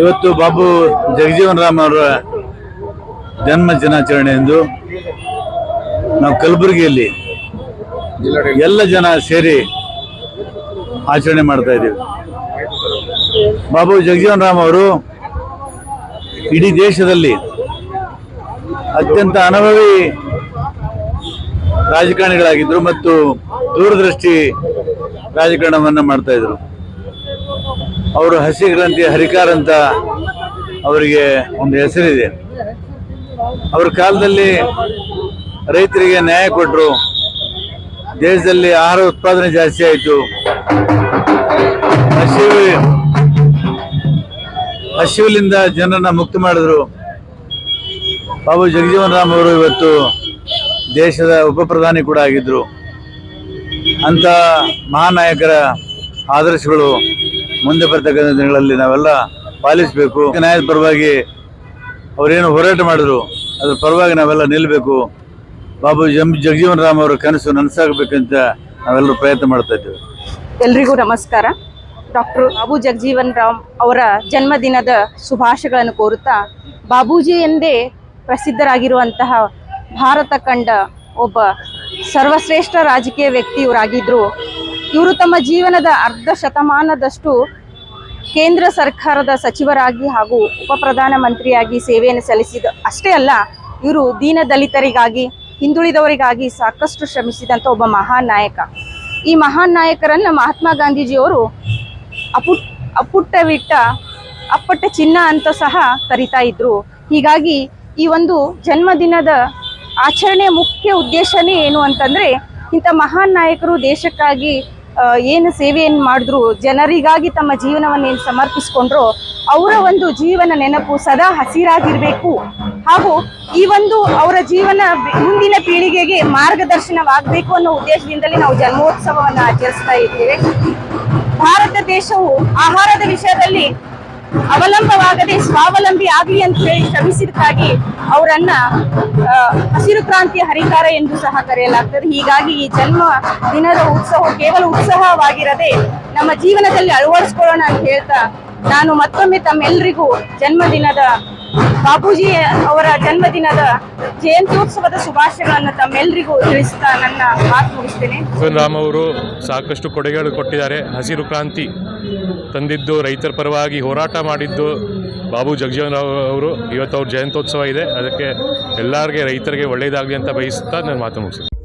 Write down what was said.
ಇವತ್ತು ಬಾಬು ಜಗಜೀವನ್ ರಾಮ್ ಅವರ ಜನ್ಮ ದಿನಾಚರಣೆ ಎಂದು ನಾವು ಕಲಬುರಗಿಯಲ್ಲಿ ಎಲ್ಲ ಜನ ಸೇರಿ ಆಚರಣೆ ಮಾಡ್ತಾ ಇದ್ದೀವಿ. ಬಾಬು ಜಗಜೀವನ್ ರಾಮ್ ಅವರು ಇಡೀ ದೇಶದಲ್ಲಿ ಅತ್ಯಂತ ಅನುಭವಿ ರಾಜಕಾರಣಿಗಳಾಗಿದ್ದರು ಮತ್ತು ದೂರದೃಷ್ಟಿ ರಾಜಕಾರಣವನ್ನು ಮಾಡ್ತಾ ಇದ್ರು. ಅವರು ಹಸಿ ಗ್ರಂಥಿ ಹರಿಕಾರ ಅಂತ ಅವರಿಗೆ ಒಂದು ಹೆಸರಿದೆ. ಅವ್ರ ಕಾಲದಲ್ಲಿ ರೈತರಿಗೆ ನ್ಯಾಯ ಕೊಟ್ಟರು ದೇಶದಲ್ಲಿ ಆಹಾರ ಉತ್ಪಾದನೆ ಜಾಸ್ತಿ ಆಯಿತು. ಹಸಿವು, ಹಸಿವಿನಿಂದ ಜನರನ್ನ ಮುಕ್ತ ಮಾಡಿದ್ರು. ಬಾಬು ಜಗಜೀವನ್ ರಾಮ್ ಅವರು ಇವತ್ತು ದೇಶದ ಉಪ ಪ್ರಧಾನಿ ಕೂಡ ಆಗಿದ್ರು. ಅಂತ ಮಹಾನಾಯಕರ ಆದರ್ಶಗಳು ಮುಂದೆ ಬರ್ತಕ್ಕಂಥ ದಿನಗಳಲ್ಲಿ ನಾವೆಲ್ಲ ಪಾಲಿಸಬೇಕು. ನ್ಯಾಯದ ಪರವಾಗಿ ಅವರೇನು ಹೋರಾಟ ಮಾಡಿದ್ರು, ಅದ್ರ ಪರವಾಗಿ ನಾವೆಲ್ಲ ನಿಲ್ಲಬೇಕು ಬಾಬು ಜಮ್ ಜಗಜೀವನ್ ರಾಮ್ ಅವರ ಕನಸು ನನಸಾಗಬೇಕಂತ ನಾವೆಲ್ಲರೂ ಪ್ರಯತ್ನ ಮಾಡ್ತಾ ಇದ್ದೇವೆ. ಎಲ್ರಿಗೂ ನಮಸ್ಕಾರ. ಡಾಕ್ಟರ್ ಬಾಬು ಜಗಜೀವನ್ ರಾಮ್ ಅವರ ಜನ್ಮದಿನದ ಶುಭಾಶಯಗಳನ್ನು ಕೋರುತ್ತಾ, ಬಾಬೂಜಿ ಎಂದೇ ಪ್ರಸಿದ್ಧರಾಗಿರುವಂತಹ ಭಾರತ ಕಂಡ ಒಬ್ಬ ಸರ್ವಶ್ರೇಷ್ಠ ರಾಜಕೀಯ ವ್ಯಕ್ತಿ ಇವರಾಗಿದ್ದರು ಇವರು ತಮ್ಮ ಜೀವನದ ಅರ್ಧ ಶತಮಾನದಷ್ಟು ಕೇಂದ್ರ ಸರ್ಕಾರದ ಸಚಿವರಾಗಿ ಹಾಗೂ ಉಪ ಪ್ರಧಾನಮಂತ್ರಿಯಾಗಿ ಸೇವೆಯನ್ನು ಸಲ್ಲಿಸಿದ ಅಷ್ಟೇ ಅಲ್ಲ, ಇವರು ದೀನ ದಲಿತರಿಗಾಗಿ, ಹಿಂದುಳಿದವರಿಗಾಗಿ ಸಾಕಷ್ಟು ಶ್ರಮಿಸಿದಂಥ ಒಬ್ಬ ಮಹಾನ್ ನಾಯಕ. ಈ ಮಹಾನ್ ನಾಯಕರನ್ನ ಮಹಾತ್ಮ ಗಾಂಧೀಜಿಯವರು ಅಪುಟ್, ಅಪುಟ್ಟವಿಟ್ಟ, ಅಪ್ಪಟ್ಟ ಚಿನ್ನ ಅಂತ ಸಹ ಕರಿತಾ ಇದ್ರು. ಹೀಗಾಗಿ ಈ ಒಂದು ಜನ್ಮದಿನದ ಆಚರಣೆಯ ಮುಖ್ಯ ಉದ್ದೇಶನೇ ಏನು ಅಂತಂದ್ರೆ ಇಂಥ ಮಹಾನ್ ನಾಯಕರು ದೇಶಕ್ಕಾಗಿ ಏನು ಸೇವೆಯನ್ನು ಮಾಡಿದ್ರು, ಜನರಿಗಾಗಿ ತಮ್ಮ ಜೀವನವನ್ನೇನು ಸಮರ್ಪಿಸ್ಕೊಂಡ್ರು, ಅವರ ಒಂದು ಜೀವನ ನೆನಪು ಸದಾ ಹಸಿರಾಗಿರಬೇಕು. ಹಾಗೂ ಈ ಒಂದು ಅವರ ಜೀವನ ಮುಂದಿನ ಪೀಳಿಗೆಗೆ ಮಾರ್ಗದರ್ಶನವಾಗಬೇಕು ಅನ್ನೋ ಉದ್ದೇಶದಿಂದಲೇ ನಾವು ಜನ್ಮೋತ್ಸವವನ್ನು ಆಚರಿಸ್ತಾ ಇದ್ದೇವೆ. ಭಾರತ ದೇಶವು ಆಹಾರದ ವಿಷಯದಲ್ಲಿ ಅವಲಂಬವಾಗದೆ ಸ್ವಾವಲಂಬಿ ಆಗಲಿ ಅಂತ ಹೇಳಿ ಶ್ರಮಿಸಿದಕ್ಕಾಗಿ ಅವರನ್ನ ಹಸಿರು ಕ್ರಾಂತಿಯ ಹರಿಕಾರ ಎಂದು ಸಹ ಕರೆಯಲಾಗ್ತದೆ. ಹೀಗಾಗಿ ಈ ಜನ್ಮ ದಿನದ ಉತ್ಸವ ಕೇವಲ ಉತ್ಸವವಾಗಿರದೆ ನಮ್ಮ ಜೀವನದಲ್ಲಿ ಅಳವಡಿಸ್ಕೊಳ್ಳೋಣ ಅಂತ ಹೇಳ್ತಾ ನಾನು ಮತ್ತೊಮ್ಮೆ ತಮ್ಮೆಲ್ಲರಿಗೂ ಜನ್ಮದಿನದ ಬಾಪೂಜಿ ಅವರ ಜನ್ಮದಿನದ ಜಯಂತ್ಯೋತ್ಸವದ ಶುಭಾಶಯಗಳನ್ನು ತಮ್ಮೆಲ್ಲರಿಗೂ ತಿಳಿಸ್ತಾ ನನ್ನ ಮಾತು ಮುಗಿಸ್ತೇನೆ. ರಾಮ್ ಅವರು ಸಾಕಷ್ಟು ಕೊಡುಗೆಗಳು ಕೊಟ್ಟಿದ್ದಾರೆ. ಹಸಿರು ಕ್ರಾಂತಿ ತಂದಿದ್ದು, ರೈತರ ಪರವಾಗಿ ಹೋರಾಟ ಮಾಡಿದ್ದು ಬಾಬು ಜಗಜೀವನ್ ರಾವ್ ಅವರು. ಇವತ್ತು ಅವ್ರ ಜಯಂತ್ಯೋತ್ಸವ ಇದೆ. ಅದಕ್ಕೆ ಎಲ್ಲರಿಗೆ, ರೈತರಿಗೆ ಒಳ್ಳೆಯದಾಗಲಿ ಅಂತ ಬಯಸುತ್ತಾ ನಾನು ಮಾತು ಮುಗಿಸ್ತೀನಿ.